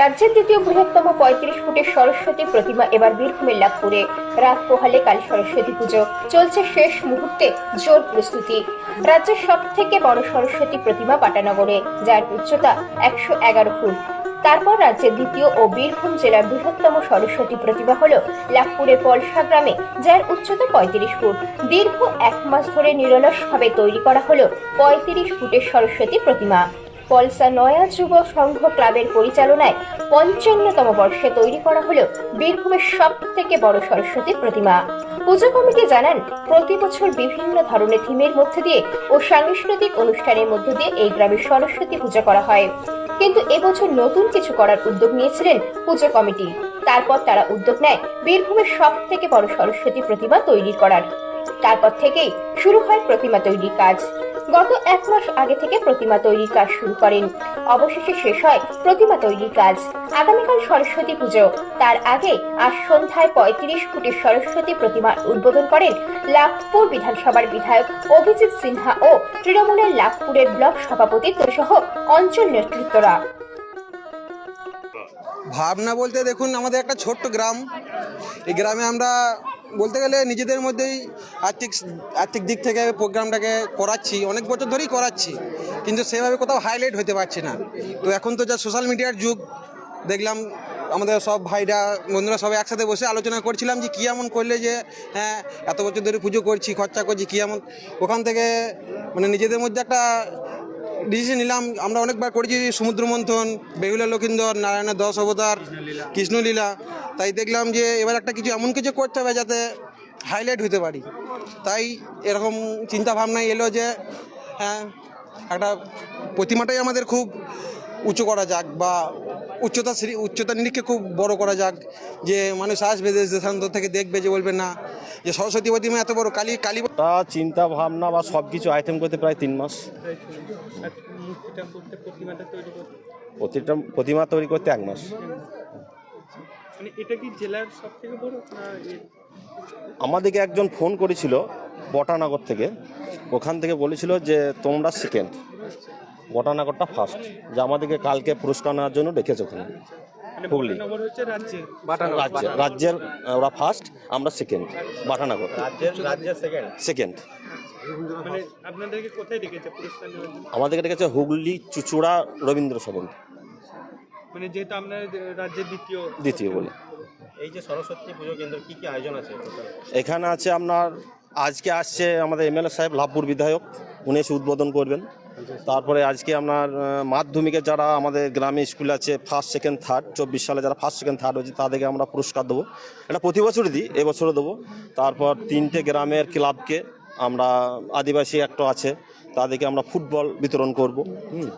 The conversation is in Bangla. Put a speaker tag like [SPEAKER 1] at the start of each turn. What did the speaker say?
[SPEAKER 1] রাজ্যের দ্বিতীয় বৃহত্তম পঁয়ত্রিশ ফুটের সরস্বতী প্রতিমা এবার বীরভূমের লাভপুরে। রাত পোহালে কালী সরস্বতী পুজো। চলছে শেষ মুহূর্তে জোর প্রস্তুতি। রাজ্যের সব থেকে বড় সরস্বতী প্রতিমা পাটানগরে, যার উচ্চতা একশো এগারো ফুট। তারপর রাজ্যের দ্বিতীয় ও বীরভূম জেলার বৃহত্তম সরস্বতী প্রতিমা হল লাভপুরের পলসা গ্রামে, যার উচ্চতা পঁয়ত্রিশ ফুট। দীর্ঘ এক মাস ধরে নিরলসভাবে তৈরি করা হলো পঁয়ত্রিশ ফুটের সরস্বতী প্রতিমা। পলসা নয়া যুব সংঘ ক্লাবের পরিচালনায় পঞ্চান্নতম বর্ষে তৈরি করা হলো বীরভূমের সব থেকে বড় সরস্বতী প্রতিমা। পুজো কমিটি জানান, প্রতি বছর বিভিন্ন ধরনের থিমের মধ্যে দিয়ে ও সাংস্কৃতিক অনুষ্ঠানের মধ্যে দিয়ে এই গ্রামে সরস্বতী পূজা করা হয়। কিন্তু এবছর নতুন কিছু করার উদ্যোগ নিয়েছিলেন পুজো কমিটি। তারপর তারা উদ্যোগ নেয় বীরভূমের সব থেকে বড় সরস্বতী প্রতিমা তৈরি করার। তারপর থেকেই শুরু হয় প্রতিমা তৈরির কাজ। গত এক মাস আগে থেকে প্রতিমা তৈরির কাজ শুরু করেন। অবশেষে শেষ হয় প্রতিমা তৈরির কাজ। আগামীকাল সরস্বতী পুজো। তার আগে আজ সন্ধ্যায় পঁয়ত্রিশ ফুটের সরস্বতী প্রতিমা উদ্বোধন করেন লাভপুর বিধানসভার বিধায়ক অভিজিৎ সিনহা ও তৃণমূলের লাভপুরের ব্লক সভাপতি সহ অঞ্চল নেতৃত্বরা।
[SPEAKER 2] ভাবনা বলতে দেখুন, আমাদের একটা ছোট্ট গ্রাম। এই গ্রামে আমরা বলতে গেলে নিজেদের মধ্যেই আর্থিক আর্থিক দিক থেকে প্রোগ্রামটাকে করাচ্ছি। অনেক বছর ধরেই করাচ্ছি, কিন্তু সেভাবে কোথাও হাইলাইট হতে পারছে না। তো এখন তো যা সোশ্যাল মিডিয়ার যুগ, দেখলাম আমাদের সব ভাইরা, বন্ধুরা সবাই একসাথে বসে আলোচনা করছিলাম যে কী এমন করলে যে হ্যাঁ এত বছর ধরে পুজো করছি, খরচা করছি, কী এমন। ওখান থেকে মানে নিজেদের মধ্যে একটা ডিসিশন নিলাম। আমরা অনেকবার করেছি সমুদ্র মন্থন বেহুলা, লক্ষিন্দর, নারায়ণের দশ অবতার, কৃষ্ণলীলা। তাই দেখলাম যে এবার একটা কিছু এমন কিছু করতে হবে যাতে হাইলাইট হতে পারি। তাই এরকম চিন্তা ভাবনা এলো যে হ্যাঁ একটা প্রতিমাটাই আমাদের খুব উঁচু করা যাক বা উচ্চতা শ্রী উচ্চতা নিরিখে খুব বড় করা যাক যে মানুষ আসবে দেশ দেশান্তর থেকে দেখবে যে বলবে না যে সরস্বতী প্রতিমা এত বড় কালী কালী
[SPEAKER 3] তা চিন্তা ভাবনা বা সব কিছু আইটেম করতে প্রায় তিন মাস। প্রতিটা প্রতিমা তৈরি করতে এক মাস।
[SPEAKER 4] মানে এটা কি জেলার সব বড়
[SPEAKER 3] আমাদেরকে একজন ফোন করেছিল বটানগর থেকে ওখান থেকে বলেছিল যে তোমরা সেকেন্ড বটানগরটা ফার্স্ট যে আমাদেরকে কালকে পুরস্কার নেওয়ার জন্য ডেকেছে ওখানে
[SPEAKER 4] মানে
[SPEAKER 3] হুগলি।
[SPEAKER 4] হচ্ছে রাজ্যের।
[SPEAKER 3] ওরা ফার্স্ট আমরা সেকেন্ড বাটানগর। সেকেন্ড
[SPEAKER 4] মানে
[SPEAKER 3] আমাদেরকে ডেকেছে হুগলি চুচুড়া রবীন্দ্র সদন।
[SPEAKER 4] মানে যেহেতু আপনার রাজ্যের দ্বিতীয়।
[SPEAKER 3] দ্বিতীয় বলে।
[SPEAKER 5] এই যে সরস্বতী পুজো কেন্দ্র কি কি আয়োজন আছে
[SPEAKER 3] এখানে আছে আপনার আজকে আসছে আমাদের এমএলএ সাহেব লাভপুর বিধায়ক উনি এসে উদ্বোধন করবেন। তারপরে আজকে আপনার মাধ্যমিকে যারা আমাদের গ্রামে স্কুল আছে ফার্স্ট সেকেন্ড থার্ড চব্বিশ সালে যারা ফার্স্ট সেকেন্ড থার্ড হয়েছে, তাদেরকে আমরা পুরস্কার দেবো। এটা প্রতি বছরই দিই, এবছরও দেবো। তারপর তিনটে গ্রামের ক্লাবকে আমরা, আদিবাসী একটা আছে, তাদেরকে আমরা ফুটবল বিতরণ করব। হুম।